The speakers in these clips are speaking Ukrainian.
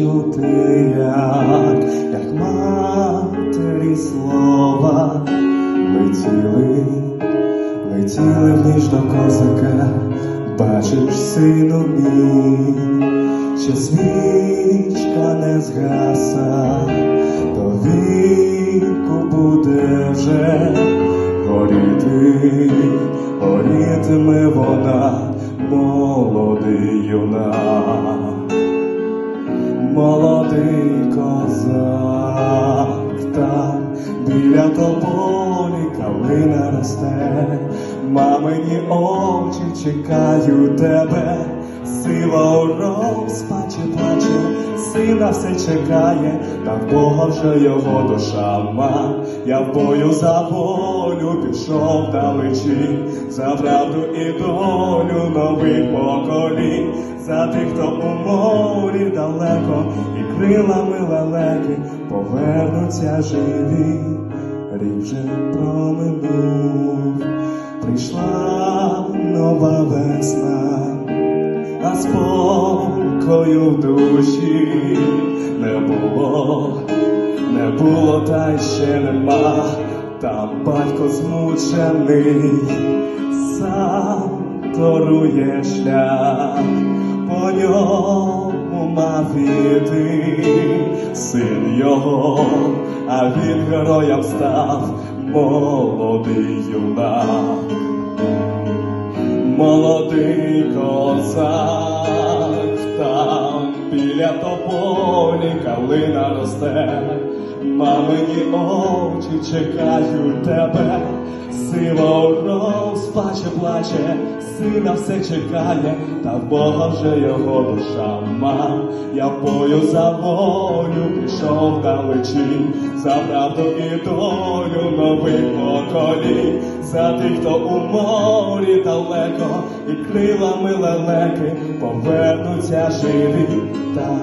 чути, як, як матері слова. Летіли, летіли в ніж до козака, бачиш, сину мій, що свічка не згаса, то віку буде вже горіти, горітиме вона, молодий юнак молодий козак там біля тополі калина росте, мамині очі чекають тебе, сила у розпачі плаче, сина все чекає, та в вже його душа ма. Я в бою за волю пішов далечі, за правду і долю нових поколінь, за тих, хто у морі далеко, і крилами лелеки повернуться живі. Рік вже проминув, спокою в душі не було, не було та й ще нема. Там батько змучений, сам торує шлях, по ньому мав іти син його, а він героям став молодий юнак. Молодий козак, біля тополі калина росте, мамині очі чекають тебе, сила розпаче плаче, сина все чекає, та в Бога вже його душа ма. Я бою за волю пішов далечі, за правду і долю нових поколінь, за тих, хто у морі далеко, і крилами лелеки повернуться живі. Там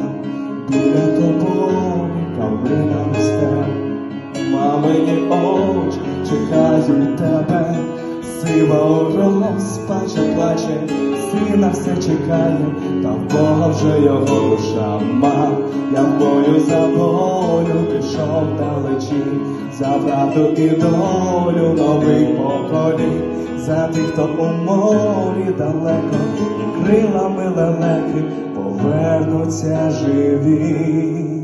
біля чекають тебе, сила у розпаче плаче, сина все чекає, та в Бога вже його душа ма. Я бою за волю пішов далечі, за правду і долю нових поколінь, за тих, хто у морі далеко, і крилами лелеки повернуться живі.